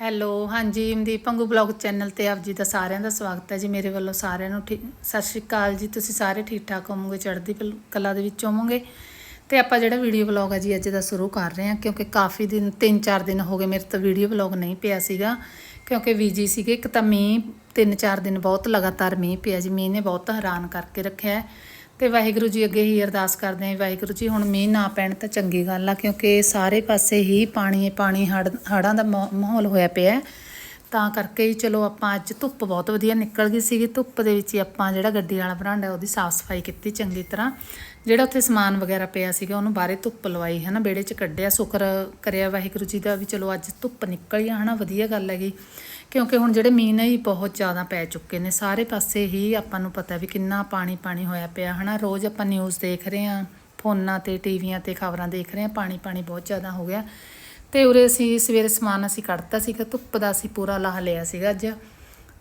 Hello, ਹਾਂਜੀ, ਮਨਦੀਪ ਪੰਗੂ blog channel ਤੇ ਆਪ ਜੀ ਦਾ ਸਾਰਿਆਂ ਦਾ ਸਵਾਗਤ ਹੈ ਜੀ। ਮੇਰੇ ਵੱਲੋਂ ਸਾਰਿਆਂ ਨੂੰ ਠੀਕ, ਸਤਿ ਸ਼੍ਰੀ ਅਕਾਲ ਜੀ। ਤੁਸੀਂ ਸਾਰੇ ਠੀਕ ਠਾਕ ਹੋਵੋਗੇ, ਚੜ੍ਹਦੀ ਕਲ- ਕਲਾ ਦੇ ਵਿੱਚ ਹੋਵੋਗੇ? ਤੇ ਆਪਾਂ ਜਿਹੜਾ ਵੀਡੀਓ ਬਲੌਗ ਹੈ ਜੀ, ਅੱਜ ਦਾ ਸ਼ੁਰੂ ਕਰ ਰਹੇ ਹਾਂ, ਕਿਉਂਕਿ ਕਾਫੀ ਦਿਨ 3-4 ਦਿਨ ਹੋ ਗਏ ਮੇਰੇ ਤੋਂ ਵੀਡੀਓ ਬਲੌਗ ਨਹੀਂ ਪਿਆ ਸੀਗਾ, ਕਿਉਂਕਿ ਵੀਜੀ ਸੀਗੇ। ਇੱਕ ਤਾਂ ਮੀਂਹ 3-4 ਦਿਨ ਬਹੁਤ ਲਗਾਤਾਰ ਮੀਂਹ ਪਿਆ ਜੀ। ਮੀਂਹ ਨੇ ਬਹੁਤ ਹੈਰਾਨ ਕਰਕੇ ਰੱਖਿਆ ਤੇ ਵਾਹਿਗੁਰੂ ਜੀ ਅੱਗੇ ਹੀ ਅਰਦਾਸ ਕਰਦੇ ਹਾਂ, ਵਾਹਿਗੁਰੂ ਜੀ, ਹੁਣ ਮੀਂਹ ਨਾ ਪੈਣ ਤਾਂ ਚੰਗੀ ਗੱਲ ਆ, ਕਿਉਂਕਿ ਸਾਰੇ ਪਾਸੇ ਹੀ ਪਾਣੀ ਪਾਣੀ ਹੜ੍ਹ ਹੜ੍ਹਾਂ ਦਾ ਮਾ- ਮਾਹੌਲ ਹੋਇਆ ਪਿਆ ਤਾਂ ਕਰਕੇ ਹੀ ਚਲੋ ਆਪਾਂ ਅੱਜ ਧੁੱਪ ਬਹੁਤ ਵਧੀਆ ਨਿਕਲ ਗਈ ਸੀਗੀ, ਧੁੱਪ ਦੇ ਵਿੱਚ ਹੀ ਆਪਾਂ ਜਿਹੜਾ ਗੱਡੀ ਵਾਲਾ ਬਰਾਂਡਾ ਉਹਦੀ ਸਾਫ਼ ਸਫ਼ਾਈ ਕੀਤੀ ਚੰਗੀ ਤਰ੍ਹਾਂ। ਜਿਹੜਾ ਉੱਥੇ ਸਮਾਨ ਵਗੈਰਾ ਪਿਆ ਸੀਗਾ, ਉਹਨੂੰ ਬਾਹਰੇ ਧੁੱਪ ਲਵਾਈ, ਹੈ ਨਾ, ਵਿਹੜੇ 'ਚ ਕੱਢਿਆ, ਸ਼ੁਕਰ ਕਰਿਆ ਵਾਹਿਗੁਰੂ ਜੀ ਦਾ ਵੀ ਚਲੋ ਅੱਜ ਧੁੱਪ ਨਿਕਲੀ ਆ ਹਨਾ ਵਧੀਆ ਗੱਲ ਹੈਗੀ। ਕਿਉਂਕਿ ਹੁਣ ਜਿਹੜੇ ਮੀਂਹ ਨੇ ਹੀ ਬਹੁਤ ਜ਼ਿਆਦਾ ਪੈ ਚੁੱਕੇ ਨੇ, ਸਾਰੇ ਪਾਸੇ ਹੀ ਆਪਾਂ ਨੂੰ ਪਤਾ ਵੀ ਕਿੰਨਾ ਪਾਣੀ ਪਾਣੀ ਹੋਇਆ ਪਿਆ, ਹਨਾ? ਰੋਜ਼ ਆਪਾਂ ਨਿਊਜ਼ ਦੇਖ ਰਹੇ ਹਾਂ, ਫੋਨਾਂ ਤੇ, ਟੀਵੀਆਂ ਤੇ ਖਬਰਾਂ ਦੇਖ ਰਹੇ ਹਾਂ, ਪਾਣੀ ਪਾਣੀ ਬਹੁਤ ਜ਼ਿਆਦਾ ਹੋ ਗਿਆ। ਤੇ ਉਰੇ ਅਸੀਂ ਸਵੇਰੇ ਸਮਾਨ ਅਸੀਂ ਕੱਢਤਾ ਸੀਗਾ, ਧੁੱਪ ਦਾ ਅਸੀਂ ਪੂਰਾ ਲਾਹ ਲਿਆ ਸੀਗਾ ਅੱਜ।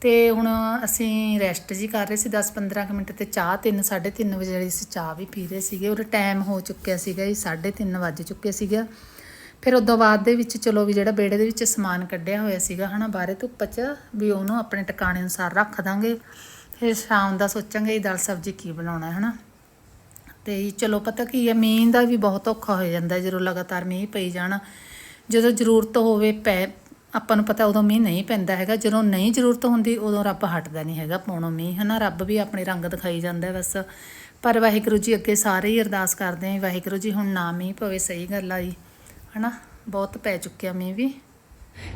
ਤੇ ਹੁਣ ਅਸੀਂ ਰੈਸਟ ਜੀ ਕਰ ਰਹੇ ਸੀ 10-15 ਕੁ ਮਿੰਟ ਤੇ ਚਾਹ 3 3:30 ਵਜੇ ਅਸੀਂ ਚਾਹ ਵੀ ਪੀ ਰਹੇ ਸੀਗੇ। ਉਰੇ ਟਾਈਮ ਹੋ ਚੁੱਕਿਆ ਸੀਗਾ ਜੀ 3:30 ਵੱਜ ਚੁੱਕੇ ਸੀਗਾ। ਫਿਰ ਉਦੋਂ ਬਾਅਦ ਦੇ ਵਿੱਚ ਚਲੋ ਵੀ ਜਿਹੜਾ ਬੇੜੇ ਦੇ ਵਿੱਚ ਸਮਾਨ ਕੱਢਿਆ ਹੋਇਆ ਸੀਗਾ, ਹਨਾ, ਬਾਹਰੇ ਧੁੱਪ 'ਚ, ਵੀ ਉਹਨੂੰ ਆਪਣੇ ਟਿਕਾਣੇ ਅਨੁਸਾਰ ਰੱਖ ਦਾਂਗੇ। ਫਿਰ ਸ਼ਾਮ ਦਾ ਸੋਚਾਂਗੇ ਦਾਲ ਸਬਜ਼ੀ ਕੀ ਬਣਾਉਣਾ ਹੈ ਹਨਾ। ਤੇ ਚਲੋ ਪਤਾ ਕੀ ਹੈ ਮੀਂਹ ਦਾ ਵੀ ਬਹੁਤ ਔਖਾ ਹੋ ਜਾਂਦਾ, ਜਦੋਂ ਲਗਾਤਾਰ ਮੀਂਹ ਪਈ ਜਾਣ। ਜਦੋਂ ਜ਼ਰੂਰਤ ਹੋਵੇ ਪੈ, ਆਪਾਂ ਨੂੰ ਪਤਾ ਉਦੋਂ ਮੀਂਹ ਨਹੀਂ ਪੈਂਦਾ ਹੈਗਾ, ਜਦੋਂ ਨਹੀਂ ਜ਼ਰੂਰਤ ਹੁੰਦੀ ਉਦੋਂ ਰੱਬ ਹਟਦਾ ਨਹੀਂ ਹੈਗਾ ਪਾਉਣੋਂ ਮੀਂਹ, ਹਨਾ। ਰੱਬ ਵੀ ਆਪਣੇ ਰੰਗ ਦਿਖਾਈ ਜਾਂਦਾ ਬਸ। ਪਰ ਵਾਹਿਗੁਰੂ ਜੀ ਅੱਗੇ ਸਾਰੇ ਹੀ ਅਰਦਾਸ ਕਰਦੇ ਆਂ ਵਾਹਿਗੁਰੂ ਜੀ ਹੁਣ ਨਾ ਮੀਂਹ ਪਵੇ, ਸਹੀ ਗੱਲ ਆ ਜੀ। ਹਨਾ? ਬਹੁਤ ਪੈ ਚੁੱਕਿਆ ਮੀਂਹ ਵੀ।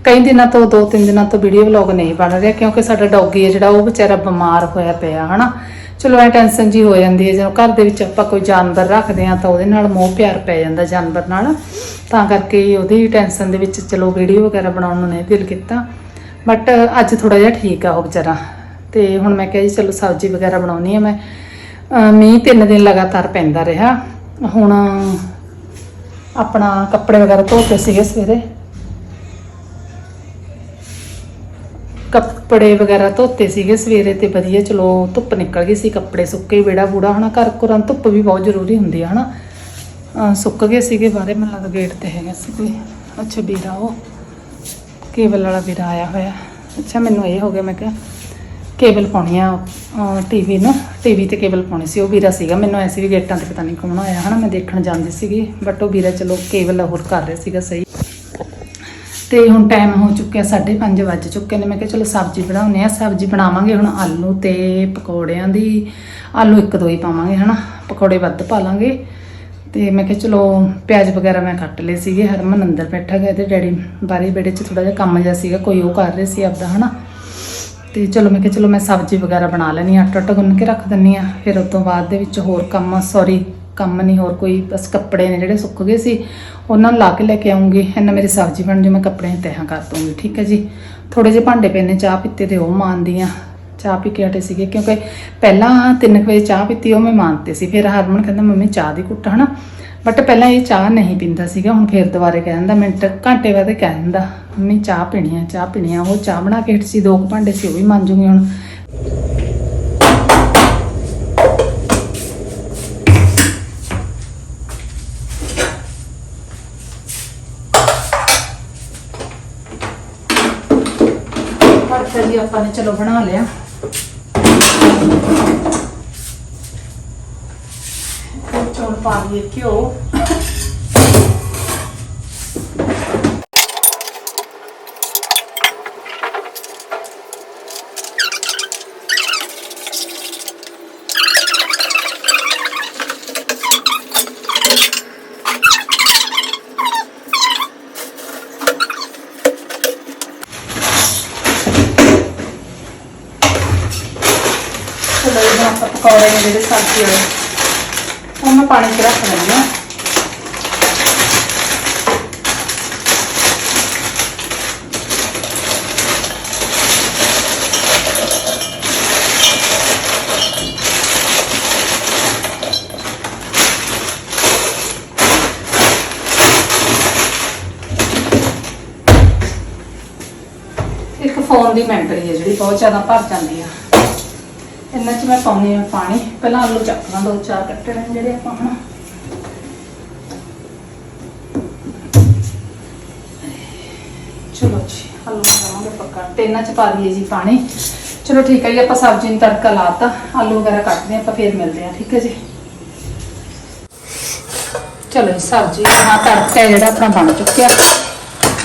ਕਈ ਦਿਨਾਂ ਤੋਂ, ਦੋ ਤਿੰਨ ਦਿਨਾਂ ਤੋਂ ਵੀਡੀਓ ਵਲੌਗ ਨਹੀਂ ਬਣ ਰਿਹਾ ਕਿਉਂਕਿ ਸਾਡਾ ਡੌਗੀ ਹੈ ਜਿਹੜਾ, ਉਹ ਵਿਚਾਰਾ ਬਿਮਾਰ ਹੋਇਆ ਪਿਆ, ਹਨਾ? ਚਲੋ, ਐ ਟੈਨਸ਼ਨ ਜੀ ਹੋ ਜਾਂਦੀ ਹੈ। ਜਦੋਂ ਘਰ ਦੇ ਵਿੱਚ ਆਪਾਂ ਕੋਈ ਜਾਨਵਰ ਰੱਖਦੇ ਆ ਤਾਂ ਉਹਦੇ ਨਾਲ ਮੋਹ ਪਿਆਰ ਪੈ ਜਾਂਦਾ ਜਾਨਵਰ ਨਾਲ। ਤਾਂ ਕਰਕੇ ਉਹਦੀ ਟੈਨਸ਼ਨ ਦੇ ਵਿੱਚ ਚਲੋ ਵੀਡੀਓ ਵਗੈਰਾ ਬਣਾਉਣ ਨੂੰ ਨਹੀਂ ਦਿਲ ਕੀਤਾ। ਬਟ ਅੱਜ ਥੋੜਾ ਜਿਹਾ ਠੀਕ ਆ ਉਹ ਵਿਚਾਰਾ। ਤੇ ਹੁਣ ਮੈਂ ਕਿਹਾ ਜੀ, ਚਲੋ, ਸਬਜ਼ੀ ਵਗੈਰਾ ਬਣਾਉਣੀ ਆ ਮੈਂ। ਮੀਂਹ ਤਿੰਨ ਦਿਨ ਲਗਾਤਾਰ ਪੈਂਦਾ ਰਿਹਾ। ਹੁਣ ਆਪਣਾ ਕੱਪੜੇ ਵਗੈਰਾ ਧੋਤੇ ਸੀਗੇ ਸਵੇਰੇ। ਕੱਪੜੇ ਵਗੈਰਾ ਧੋਤੇ ਸੀਗੇ ਸਵੇਰੇ ਤੇ ਵਧੀਆ ਚਲੋ ਧੁੱਪ ਨਿਕਲ ਗਈ ਸੀ, ਕੱਪੜੇ ਸੁੱਕੇ ਬੇੜਾ ਬੂੜਾ ਹਨਾ, ਘਰ ਘਰਾਂ ਧੁੱਪ ਵੀ ਬਹੁਤ ਜ਼ਰੂਰੀ ਹੁੰਦੀ ਆ ਹਨਾ। ਅਹ ਸੁੱਕ ਗਏ ਸੀਗੇ ਬਾਹਰੇ, ਮੈਨੂੰ ਲੱਗਦਾ ਗੇਟ ਤੇ ਹੈਗਾ ਸੀ ਕੋਈ। ਅੱਛਾ ਵੀਰਾ ਉਹ, ਕੇਬਲ ਵਾਲਾ ਵੀਰਾ ਆਇਆ ਹੋਇਆ। ਅੱਛਾ ਮੈਨੂੰ ਇਹ ਹੋ ਗਿਆ, ਮੈਂ ਕਿਹਾ ਕੇਬਲ ਪਾਉਣੀ ਆ ਟੀਵੀ ਨੂੰ। ਟੀਵੀ ਤੇ ਕੇਬਲ ਪਾਉਣੀ ਸੀ, ਉਹ ਵੀਰਾ ਸੀਗਾ। ਮੈਨੂੰ ਐਸੀ ਵੀ ਗੇਟਾਂ ਤੇ ਪਤਾ ਨਹੀਂ ਕੌਣ ਆਇਆ ਹਨਾ। ਮੈਂ ਦੇਖਣ ਜਾਂਦੀ ਸੀਗੀ ਬਟ ਉਹ ਵੀਰਾ ਚਲੋ ਕੇਬਲ ਹੋਰ ਕਰ ਰਿਹਾ ਸੀਗਾ ਸਹੀ। ਤੇ ਹੁਣ ਟਾਈਮ ਹੋ ਚੁੱਕਿਆ 5:30 ਵੱਜ ਚੁੱਕੇ ਨੇ। ਮੈਂ ਕਿਹਾ ਚਲੋ ਸਬਜ਼ੀ ਬਣਾਉਨੇ ਆ ਸਬਜ਼ੀ ਬਣਾਵਾਂਗੇ ਹੁਣ ਆਲੂ ਤੇ ਪਕੌੜਿਆਂ ਦੀ। ਆਲੂ ਇੱਕ ਦੋ ਹੀ ਪਾਵਾਂਗੇ ਹਨਾ। ਪਕੌੜੇ ਵੱਧ ਪਾ ਲਾਂਗੇ। ਤੇ ਮੈਂ ਕਿਹਾ ਚਲੋ ਪਿਆਜ਼ ਵਗੈਰਾ ਮੈਂ ਕੱਟ ਲਏ ਸੀਗੇ। ਹਰਮਨ ਅੰਦਰ ਬੈਠਾ ਗਿਆ ਤੇ ਡੈਡੀ ਬਾਰੀ ਬੇੜੇ 'ਚ ਥੋੜਾ ਜਿਹਾ ਕੰਮ ਜਿਹਾ ਸੀਗਾ। ਕੋਈ ਉਹ ਕਰ ਰਹੇ ਸੀ ਆਪਦਾ ਹਨਾ। ਤੇ ਚਲੋ ਮੈਂ ਕਿਹਾ ਚਲੋ ਮੈਂ ਸਬਜ਼ੀ ਵਗੈਰਾ ਬਣਾ ਲੈਣੀ ਆ ਆਟਾ ਆਟਾ ਗੁੰਨ ਕੇ ਰੱਖ ਦਿੰਨੀ ਆ ਫਿਰ ਉਸ ਤੋਂ ਬਾਅਦ ਦੇ ਵਿੱਚ ਹੋਰ ਕੰਮ ਸੌਰੀ ਕੰਮ ਨਹੀਂ, ਹੋਰ ਕੋਈ ਬਸ ਕੱਪੜੇ ਨੇ ਜਿਹੜੇ ਸੁੱਕ ਗਏ ਸੀ, ਉਹਨਾਂ ਨੂੰ ਲਾ ਕੇ ਲੈ ਕੇ ਆਉਂਗੀ। ਇਹਨਾਂ ਮੇਰੀ ਸਬਜ਼ੀ ਬਣ ਜੂ, ਮੈਂ ਕੱਪੜੇ ਤਹਾਂ ਕਰ ਦੂੰਗੀ ਠੀਕ ਹੈ ਜੀ। ਥੋੜੇ ਜਿਹੇ ਭਾਂਡੇ ਪਏ ਨੇ, ਚਾਹ ਪੀਤੇ ਦੇ ਉਹ ਮਾਂਦੀ ਆ ਚਾਹ ਪੀ ਕੇ ਹਟੇ ਸੀਗੇ, ਕਿਉਂਕਿ ਪਹਿਲਾਂ 3 ਵਜੇ ਚਾਹ ਪੀਤੀ, ਉਹ ਮੈਂ ਮਾਨਤੇ ਸੀ। ਫਿਰ ਹਰਮਨ ਕਹਿੰਦਾ, ਮੰਮੀ, ਚਾਹ ਦੀ ਕੁੱਟ, ਹਨਾ? ਬਟ ਪਹਿਲਾਂ ਇਹ ਚਾਹ ਨਹੀਂ ਪੀਂਦਾ ਸੀਗਾ, ਹੁਣ ਫਿਰ ਦੁਬਾਰੇ ਕਹਿ ਦਿੰਦਾ, ਮਿੰਟ, ਘੰਟੇ ਬਾਅਦ ਕਹਿ ਦਿੰਦਾ, ਮੰਮੀ, ਚਾਹ ਪੀਣੀ ਆ, ਚਾਹ ਪੀਣੀ ਆ। ਉਹ ਚਾਹ ਬਣਾ ਕੇ ਹਟੀ ਸੀ, ਦੋ ਕੁ ਭਾਂਡੇ ਸੀ, ਉਹ ਵੀ ਮਾਂਜੂਗੀ ਹੁਣ। ਭਰਤਾ ਜੀ ਆਪਾਂ ਨੇ ਚਲੋ ਬਣਾ ਲਿਆ। ਚੌਲ ਪਾ ਲਈਏ ਘਿਓ ਚਲੋ ਇਹ ਆਪਾਂ ਪਕੌੜੇ ਨੇ ਜਿਹੜੇ ਸਬਜ਼ੀ ਵਾਲੇ ਉਹ ਮੈਂ ਪਾਣੀ 'ਚ ਰੱਖ ਲੈਂਦੀ ਹਾਂ ਇੱਕ ਫੋਨ ਦੀ ਮੈਂਟਰੀ ਹੈ ਜਿਹੜੀ ਬਹੁਤ ਜ਼ਿਆਦਾ ਭਰ ਜਾਂਦੀ ਆ ਇਹਨਾਂ 'ਚ ਮੈਂ ਪਾਉਣੀ ਆ ਪਾਣੀ। ਪਹਿਲਾਂ ਆਲੂ ਚੱਕ ਦੋ ਚਾਰ ਕੱਟਣੇ ਨੇ ਜਿਹੜੇ ਆਪਾਂ ਹੁਣ। ਚਲੋ ਜੀ ਆਲੂ ਬਣਾਵਾਂਗੇ ਪੱਕਾ। ਤੇ ਇਹਨਾਂ ਚ ਪਾ ਦਈਏ ਜੀ ਪਾਣੀ। ਚਲੋ ਠੀਕ ਹੈ ਜੀ ਆਪਾਂ ਸਬਜ਼ੀ ਨੂੰ ਤੜਕਾ ਲਾਤਾ ਆਲੂ ਵਗੈਰਾ ਕੱਟਦੇ ਹਾਂ ਆਪਾਂ ਫੇਰ ਮਿਲਦੇ ਹਾਂ ਠੀਕ ਹੈ ਜੀ। ਚਲੋ ਜੀ, ਸਬਜ਼ੀ ਦਾ ਤੜਕਾ ਜਿਹੜਾ ਆਪਣਾ ਬਣ ਚੁੱਕਿਆ।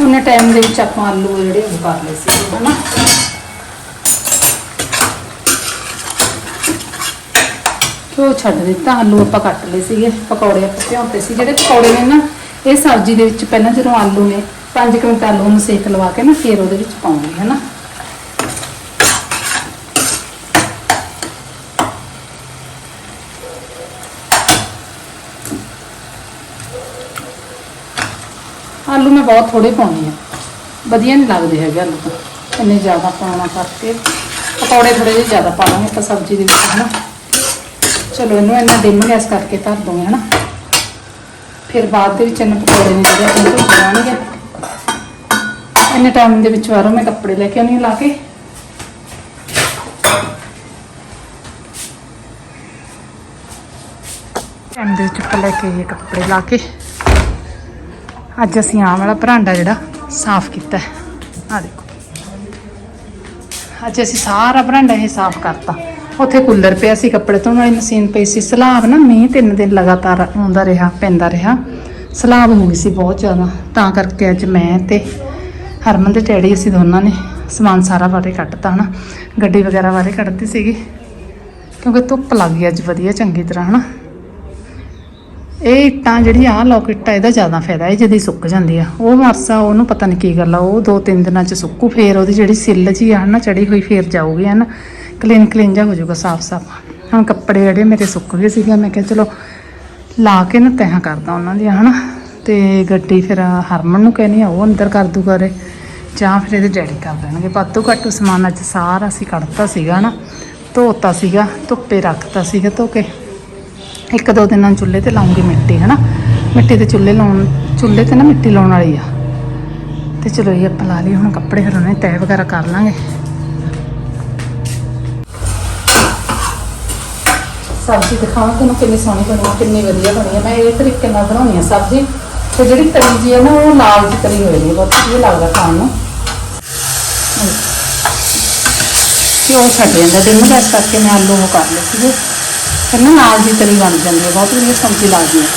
ਉਹਨੇ ਟਾਈਮ ਦੇ ਵਿੱਚ ਆਪਾਂ ਆਲੂ ਜਿਹੜੇ ਉਹ ਕਰ ਲਏ ਸੀ ਹਨਾ? ਘਿਓ ਛੱਡ ਦਿੱਤਾ, ਆਲੂ ਆਪਾਂ ਕੱਟ ਲਏ ਸੀਗੇ, ਪਕੌੜੇ ਆਪਾਂ ਭਿਉਂਤੇ ਸੀ। ਜਿਹੜੇ ਪਕੌੜੇ ਨੇ ਨਾ, ਇਹ ਸਬਜ਼ੀ ਦੇ ਵਿੱਚ ਪਹਿਲਾਂ ਜਦੋਂ ਆਲੂ ਨੇ 5 ਮਿੰਟ ਆਲੂ ਨੂੰ ਸੇਕ ਲਵਾ ਕੇ ਨਾ, ਫਿਰ ਉਹਦੇ ਵਿੱਚ ਪਾਉਣੀ ਹੈ ਨਾ ਆਲੂ ਮੈਂ ਬਹੁਤ ਥੋੜੇ ਪਾਉਣੀ ਆ। ਵਧੀਆ ਨਹੀਂ ਲੱਗਦੇ ਹੈਗੇ ਆਲੂ ਤਾਂ। ਇੰਨੇ ਜ਼ਿਆਦਾ ਪਾਉਣਾ ਕਰਕੇ। ਪਕੌੜੇ ਥੋੜੇ ਜਿਹੇ ਜ਼ਿਆਦਾ ਪਾ ਲਾਂਗੇ ਆਪਾਂ ਸਬਜ਼ੀ ਦੇ ਵਿੱਚ, ਹਨਾ। ਚਲੋ ਇਹਨੂੰ ਇੰਨਾ ਡਿਮ ਗੈਸ ਕਰਕੇ ਧਰ ਦੂੰਗੇ ਹਨਾ? ਫਿਰ ਬਾਅਦ ਦੇ ਵਿੱਚ ਇਹਨਾਂ ਪਕੌੜੇ ਨੇ ਜਿਹੜੇ ਆਪਣੇ ਭੁੱਜ ਜਾਣਗੇ ਇੰਨੇ ਟਾਈਮ ਦੇ ਵਿੱਚ ਬਾਹਰੋਂ ਮੈਂ ਕੱਪੜੇ ਲੈ ਕੇ ਆਉਣੀ ਲਾ ਕੇ। ਟਾਈਮ ਦੇ ਵਿੱਚ ਲੈ ਕੇ ਆਈਏ ਕੱਪੜੇ ਲਾ ਕੇ। ਅੱਜ ਅਸੀਂ ਆਹ ਵਾਲਾ ਭਰਾਂਡਾ ਜਿਹੜਾ ਸਾਫ਼ ਕੀਤਾ ਆ ਦੇਖੋ। ਅੱਜ ਅਸੀਂ ਸਾਰਾ ਭਰਾਂਡਾ ਇਹ ਸਾਫ਼ ਕਰਤਾ। ਉੱਥੇ ਕੂਲਰ ਪਿਆ ਸੀ ਕੱਪੜੇ ਧੋਣ ਵਾਲੀ ਮਸ਼ੀਨ ਪਈ ਸੀ। ਸਲਾਬ ਨਾ ਮੀਂਹ ਤਿੰਨ ਦਿਨ ਲਗਾਤਾਰ ਆਉਂਦਾ ਰਿਹਾ, ਪੈਂਦਾ ਰਿਹਾ। ਸਲਾਬ ਹੋ ਗਈ ਸੀ ਬਹੁਤ ਜ਼ਿਆਦਾ। ਤਾਂ ਕਰਕੇ ਅੱਜ ਮੈਂ ਤੇ ਹਰਮਨ ਦੇ ਟੈਡੀ ਅਸੀਂ ਦੋਨਾਂ ਨੇ ਸਮਾਨ ਸਾਰਾ ਬਾਰੇ ਕੱਢਤਾ ਹਨਾ। ਗੱਡੀ ਵਗੈਰਾ ਬਾਰੇ ਕੱਢਤੀ ਸੀਗੀ। ਕਿਉਂਕਿ ਧੁੱਪ ਲੱਗ ਗਈ ਅੱਜ ਵਧੀਆ, ਚੰਗੀ ਤਰ੍ਹਾਂ ਹਨਾ। ਇਹ ਇੱਟਾਂ ਜਿਹੜੀ ਆ ਲੋਕ ਇੱਟਾਂ, ਇਹਦਾ ਜ਼ਿਆਦਾ ਫਾਇਦਾ ਹੈ ਜਦੀ ਸੁੱਕ ਜਾਂਦੀ ਆ। ਉਹ ਮਰਸਾ ਉਹਨੂੰ ਪਤਾ ਨਹੀਂ ਕੀ ਗੱਲ ਆ। ਉਹ ਦੋ ਤਿੰਨ ਦਿਨਾਂ ਚ ਸੁੱਕੂ, ਫੇਰ ਉਹਦੀ ਜਿਹੜੀ ਸਿੱਲ ਜੀ ਆ ਨਾ ਚੜੀ ਹੋਈ, ਫੇਰ ਜਾਊਗੀ ਹਨ। ਕਲੀਨ ਕਲੀਨ ਜਾ ਹੋ ਜਾਊਗਾ, ਸਾਫ਼ ਸਾਫ਼। ਹੁਣ ਕੱਪੜੇ ਜਿਹੜੇ ਮੇਰੇ ਸੁੱਕ ਗਏ ਸੀਗੇ, ਮੈਂ ਕਿਹਾ ਚਲੋ ਲਾ ਕੇ ਨਾ ਤੈਹਾਂ ਕਰਦਾ ਉਹਨਾਂ ਦੀਆਂ, ਹਨਾ। ਤੇ ਗੱਡੀ ਫਿਰ ਹਰਮਨ ਨੂੰ ਕਹਿੰਦੀ ਆ, ਉਹ ਅੰਦਰ ਕਰ ਦੂਗਾ ਰੇ ਜਾਂ ਫਿਰ ਇਹਦੇ ਡੈਡੀ ਕਰ ਦੇਣਗੇ। ਵਾਧੂ ਘੱਟ ਸਮਾਨ ਅੱਜ ਸਾਰਾ ਅਸੀਂ ਕੱਢਤਾ ਸੀਗਾ ਨਾ ਧੋਤਾ ਸੀਗਾ, ਧੁੱਪੇ ਰੱਖਤਾ ਸੀਗਾ ਧੋ ਕੇ। ਇੱਕ ਦੋ ਦਿਨਾਂ ਚੁੱਲ੍ਹੇ ਤੇ ਲਾਉਂਗੀ ਮਿੱਟੀ, ਹਨਾ। ਮਿੱਟੀ ਤੇ ਚੁੱਲ੍ਹੇ ਲਾਉਣ, ਚੁੱਲ੍ਹੇ ਤੇ ਨਾ ਮਿੱਟੀ ਲਾਉਣ ਵਾਲੀ ਆ। ਤੇ ਚਲੋ ਇਹ ਆਪਾਂ ਲਾ ਲਈ ਹੁਣ ਕੱਪੜੇ ਫਿਰ ਉਹਨੇ ਤੈਅ ਵਗੈਰਾ ਕਰ ਲਾਂਗੇ। ਸਬਜ਼ੀ ਦਿਖਾਵਾਂ, ਤੁਹਾਨੂੰ ਕਿੰਨੀ ਸੋਹਣੀ ਬਣੀ ਹੈ ਕਿੰਨੀ ਵਧੀਆ ਬਣੀ ਹੈ। ਮੈਂ ਇਹ ਤਰੀਕੇ ਨਾਲ ਬਣਾਉਣੀ ਹੈ ਸਬਜ਼ੀ। ਤੇ ਜਿਹੜੀ ਤਰੀ ਜੀ ਹੈ ਨਾ, ਉਹ ਲਾਲ ਜੀ ਤਰੀ ਹੋਈ ਹੈ ਬਹੁਤ ਵਧੀਆ ਲੱਗਦਾ ਖਾਣ ਨੂੰ। ਘਿਓ ਛੱਡ ਜਾਂਦਾ ਦਿਨ ਗੈਸ ਕਰਕੇ ਮੈਂ ਆਲੂ ਉਹ ਕਰ ਲਏ ਸੀਗੇ। ਫਿਰ ਨਾ ਲਾਲ ਜੀ ਤਰੀ ਬਣ ਜਾਂਦੀ ਹੈ। ਬਹੁਤ ਵਧੀਆ ਸਬਜ਼ੀ ਲੱਗਦੀ ਹੈ।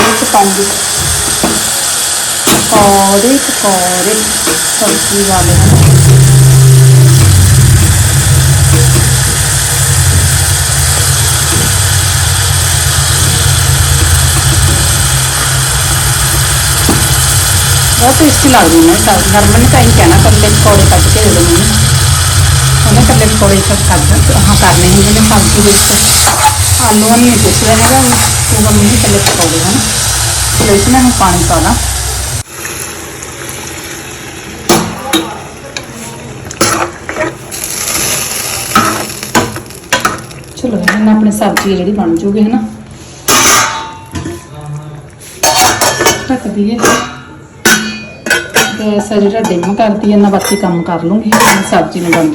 ਵਿੱਚ ਪਾਉਂਗੀ ਪਕੌੜੇ ਪਕੌੜੇ ਸਬਜ਼ੀ ਵਾਲੇ। ਹਨ ਬਹੁਤ ਟੇਸਟੀ ਲੱਗਦੇ ਨੇ ਸਬਜ਼ੀ ਨੇ ਤਾਂ ਇਹ ਕਹਿਣਾ ਕੱਲੇ ਪਕੌੜੇ ਕੱਢ ਕੇ ਦੇ ਦੋ ਮੈਨੂੰ। ਉਹਨੇ ਕੱਲੇ ਪਕੌੜੇ ਕੱਢ ਕੱਢ ਹਾਂ, ਕਰਨੇ ਹੁੰਦੇ ਨੇ ਸਬਜ਼ੀ ਵਿੱਚ। ਆਲੂਆਂ ਨਹੀਂ ਪੁੱਛਦਾ ਹੈਗਾ ਉਹ ਮੰਮੀ ਕੱਲੇ ਪਕੌੜੇ ਹਨ। ਚਲੋ ਇਸ ਨਾਲ ਪਾਣੀ ਪਾ ਦਾਂ ਚਲੋ ਇਹਨਾਂ ਆਪਣੇ ਸਬਜ਼ੀ ਜਿਹੜੀ ਬਣ ਜੂਗੀ ਹਨਾ। ਢੱਕ ਦਈਏ। ਗੈਸ ਆ ਜਿਹੜਾ ਡਿਮ ਕਰਦੀ ਹੈ ਨਾ ਬਾਕੀ ਕੰਮ ਕਰ ਲੂੰਗੀ ਸਬਜ਼ੀ ਨੂੰ ਬਣ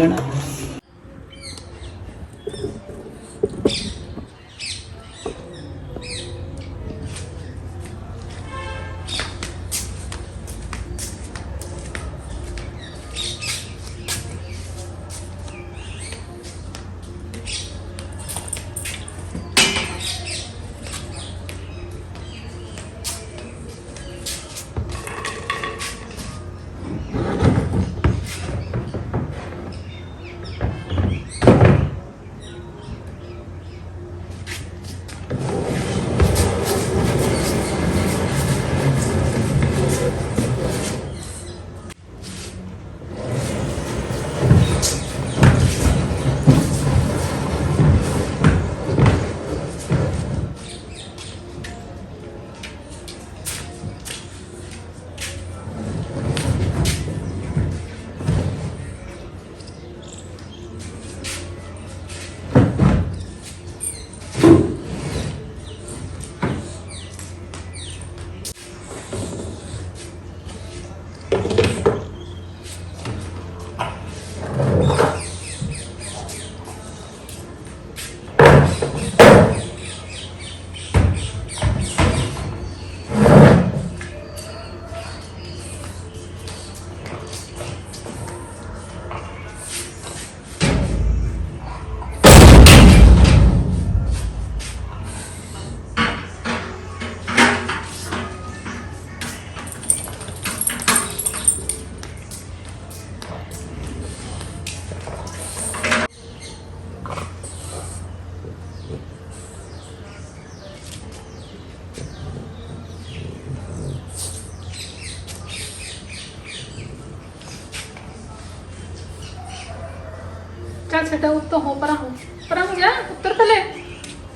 ਛੱਡਾ, ਉੱਤੋਂ ਹੋ ਪਰਾਂ ਹੋ। ਪਰਾਂ ਹੋ ਜਾ, ਉੱਤਰ ਪਲੇ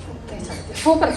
ਉੱਤੇ ਛੱਡ ਦੇ। ਹੋ ਪਰ।